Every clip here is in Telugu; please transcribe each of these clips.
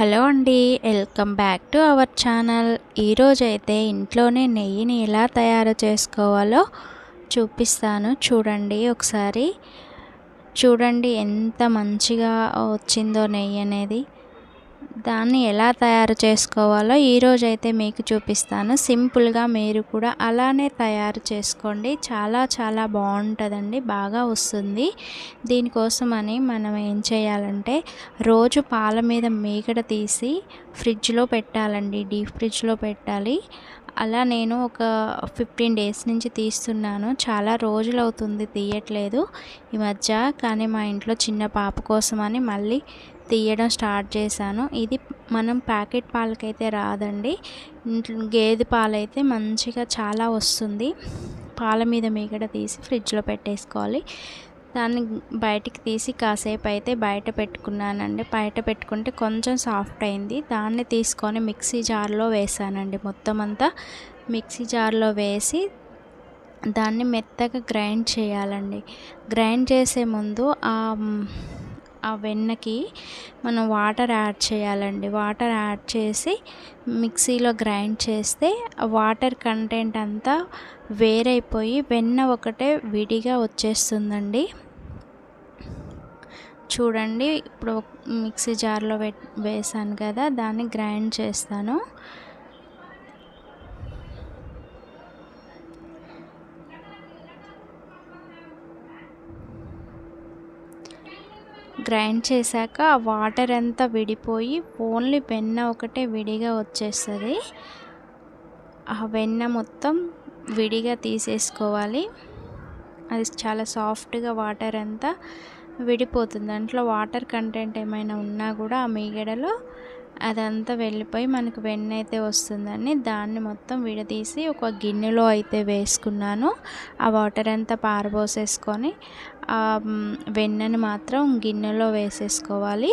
హలో అండి welcome back to our channel. ఈరోజు అయితే ఇంట్లోనే నెయ్యిని ఎలా తయారు చేసుకోవాలో చూపిస్తాను. చూడండి ఒకసారి. చూడండి ఎంత మంచిగా వచ్చిందో నెయ్యి అనేది. దాన్ని ఎలా తయారు చేసుకోవాలో ఈరోజు అయితే మీకు చూపిస్తాను. సింపుల్గా మీరు కూడా అలానే తయారు చేసుకోండి. చాలా చాలా బాగుంటుందండి. బాగా వస్తుంది. దీనికోసమని మనం ఏం చేయాలంటే రోజు పాల మీద మీగడ తీసి ఫ్రిడ్జ్లో పెట్టాలండి. డీప్ ఫ్రిడ్జ్లో పెట్టాలి. అలా నేను ఒక ఫిఫ్టీన్ డేస్ నుంచి తీస్తున్నాను. చాలా రోజులు అవుతుంది తీయట్లేదు ఈ మధ్య. కానీ మా ఇంట్లో చిన్న పాప కోసమని మళ్ళీ తీయడం స్టార్ట్ చేశాను. ఇది మనం ప్యాకెట్ పాలకైతే రాదండి. ఇంట్లో గేదె పాలైతే మంచిగా చాలా వస్తుంది. పాల మీద మీగడ తీసి ఫ్రిడ్జ్లో పెట్టేసుకోవాలి. దాన్ని బయటికి తీసి కాసేపు అయితే బయట పెట్టుకున్నానండి. బయట పెట్టుకుంటే కొంచెం సాఫ్ట్ అయింది. దాన్ని తీసుకొని మిక్సీ జార్లో వేసానండి. మొత్తం అంతా మిక్సీ జార్లో వేసి దాన్ని మెత్తగా గ్రైండ్ చేయాలండి. గ్రైండ్ చేసే ముందు ఆ ఆ వెన్నకి మనం వాటర్ యాడ్ చేయాలండి. వాటర్ యాడ్ చేసి మిక్సీలో గ్రైండ్ చేస్తే ఆ వాటర్ కంటెంట్ అంతా వేరైపోయి వెన్న ఒకటే విడిగా వచ్చేస్తుందండి. చూడండి ఇప్పుడు మిక్సీ జార్లో వేసాను కదా దాన్ని గ్రైండ్ చేస్తాను. గ్రైండ్ చేశాక ఆ వాటర్ అంతా విడిపోయి ఓన్లీ వెన్న ఒకటే విడిగా వచ్చేస్తుంది. ఆ వెన్న మొత్తం విడిగా తీసేసుకోవాలి. అది చాలా సాఫ్ట్గా వాటర్ అంతా విడిపోతుంది. దాంట్లో వాటర్ కంటెంట్ ఏమైనా ఉన్నా కూడా ఆ మీగడలో అదంతా వెళ్ళిపోయి మనకు వెన్న అయితే వస్తుందని దాన్ని మొత్తం విడదీసి ఒక గిన్నెలో అయితే వేసుకున్నాను. ఆ వాటర్ అంతా పారబోసేసుకొని ఆ వెన్నని మాత్రం గిన్నెలో వేసేసుకోవాలి.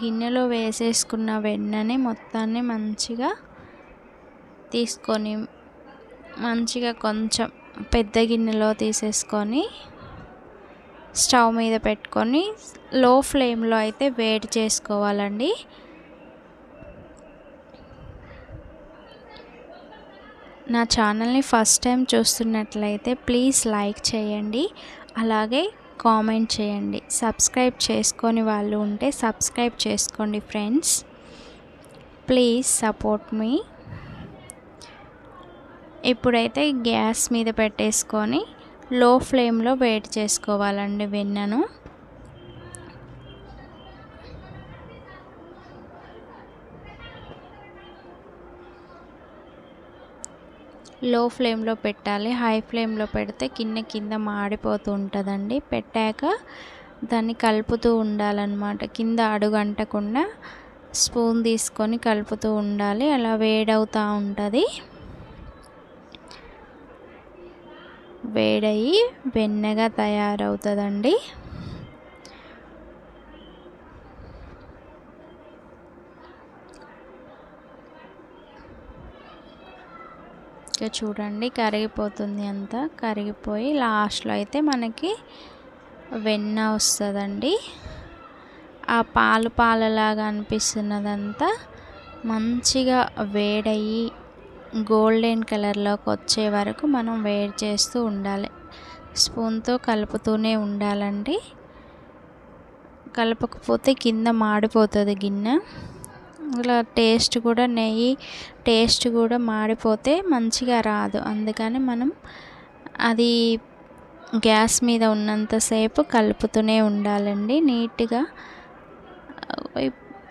గిన్నెలో వేసేసుకున్న వెన్నని మొత్తాన్ని మంచిగా తీసుకొని మంచిగా కొంచెం పెద్ద గిన్నెలో తీసేసుకొని స్టవ్ మీద పెట్టుకొని లో ఫ్లేమ్లో అయితే వేడి చేసుకోవాలండి. నా ఛానల్ని ఫస్ట్ టైం చూస్తున్నట్లయితే ప్లీజ్ లైక్ చేయండి. అలాగే కామెంట్ చేయండి. సబ్స్క్రైబ్ చేసుకొని వాళ్ళు ఉంటే సబ్స్క్రైబ్ చేసుకోండి ఫ్రెండ్స్. ప్లీజ్ సపోర్ట్ మీ. ఇప్పుడైతే గ్యాస్ మీద పెట్టేసుకొని లో ఫ్లేమ్లో వేడి చేసుకోవాలండి వెన్నను. లో ఫ్లేమ్లో పెట్టాలి. హై ఫ్లేమ్లో పెడితే కింద కింద మాడిపోతూ ఉంటుందండి. పెట్టాక దాన్ని కలుపుతూ ఉండాలన్నమాట. కింద అడుగు అంటకుండా స్పూన్ తీసుకొని కలుపుతూ ఉండాలి. అలా వేడవుతూ ఉంటుంది. వేడయి వెన్నగా తయారవుతుందండి. ఇంకా చూడండి కరిగిపోతుంది అంతా. కరిగిపోయి లాస్ట్లో అయితే మనకి వెన్న వస్తుందండి. ఆ పాలు పాలలాగా అనిపిస్తున్నదంతా మంచిగా వేడయి గోల్డెన్ కలర్లోకి వచ్చే వరకు మనం వేడి చేస్తూ ఉండాలి. స్పూన్తో కలుపుతూనే ఉండాలండి. కలపకపోతే కింద మాడిపోతుంది గిన్నె. ఇలా టేస్ట్ కూడా నెయ్యి టేస్ట్ కూడా మాడిపోతే మంచిగా రాదు. అందుకని మనం అది గ్యాస్ మీద ఉన్నంతసేపు కలుపుతూనే ఉండాలండి నీట్గా.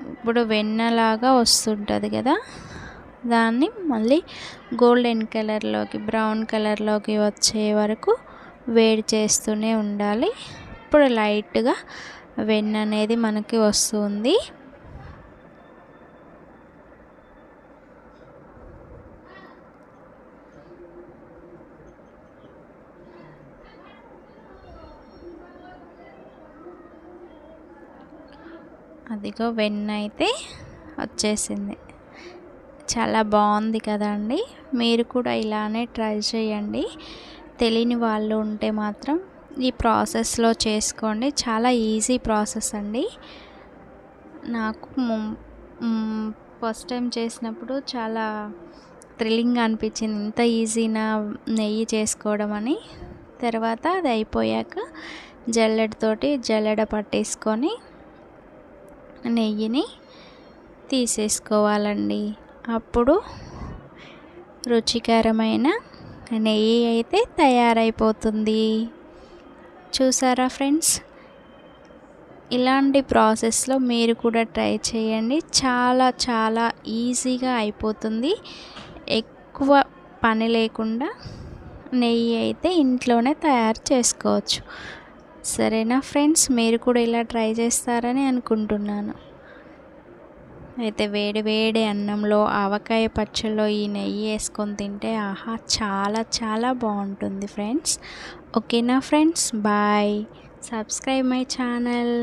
ఇప్పుడు వెన్నలాగా వస్తుంటుంది కదా. దాన్ని మళ్ళీ గోల్డెన్ కలర్లోకి బ్రౌన్ కలర్లోకి వచ్చే వరకు వేడి చేస్తూనే ఉండాలి. ఇప్పుడు లైట్గా వెన్న అనేది మనకి వస్తుంది. అదిగో వెన్న అయితే వచ్చేసింది. చాలా బాగుంది కదండి. మీరు కూడా ఇలానే ట్రై చేయండి. తెలియని వాళ్ళు ఉంటే మాత్రం ఈ ప్రాసెస్లో చేసుకోండి. చాలా ఈజీ ప్రాసెస్ అండి. నాకు ఫస్ట్ టైం చేసినప్పుడు చాలా థ్రిల్లింగ్ అనిపించింది. ఇంత ఈజీనా నెయ్యి చేసుకోవడం అని. తర్వాత అది అయిపోయాక జల్లెడతోటి జల్లెడ పట్టేసుకొని నెయ్యిని తీసేసుకోవాలండి. అప్పుడు రుచికరమైన నెయ్యి అయితే తయారైపోతుంది. చూసారా ఫ్రెండ్స్? ఇలాంటి ప్రాసెస్లో మీరు కూడా ట్రై చేయండి. చాలా చాలా ఈజీగా అయిపోతుంది. ఎక్కువ పని లేకుండా నెయ్యి అయితే ఇంట్లోనే తయారు చేసుకోవచ్చు. సరేనా ఫ్రెండ్స్? మీరు కూడా ఇలా ట్రై చేస్తారని అనుకుంటున్నాను. అయితే వేడి వేడి అన్నంలో ఆవకాయ పచ్చళ్ళలో ఈ నెయ్యి వేసుకొని తింటే ఆహా చాలా చాలా బాగుంటుంది ఫ్రెండ్స్. ఓకేనా friends? Bye. Subscribe my channel.